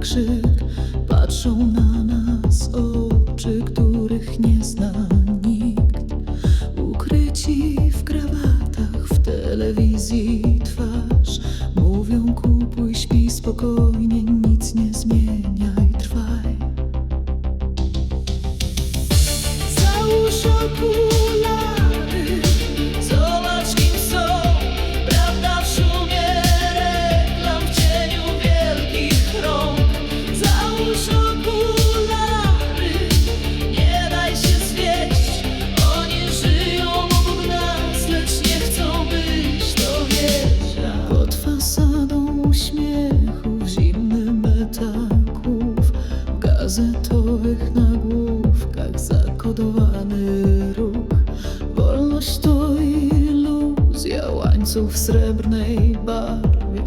krzyk. Patrzą na nas oczy, których nie zna nikt. Ukryci w krawatach, w telewizji twarz. Mówią kupuj, śpi spokojnie, nic nie zmieniaj, trwaj. Załóż okulary, gazetowych nagłówkach zakodowany ruch Wolność to iluzja, łańcuch srebrnej barwie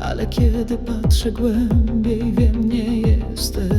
Ale kiedy patrzę głębiej, wiem, nie jesteś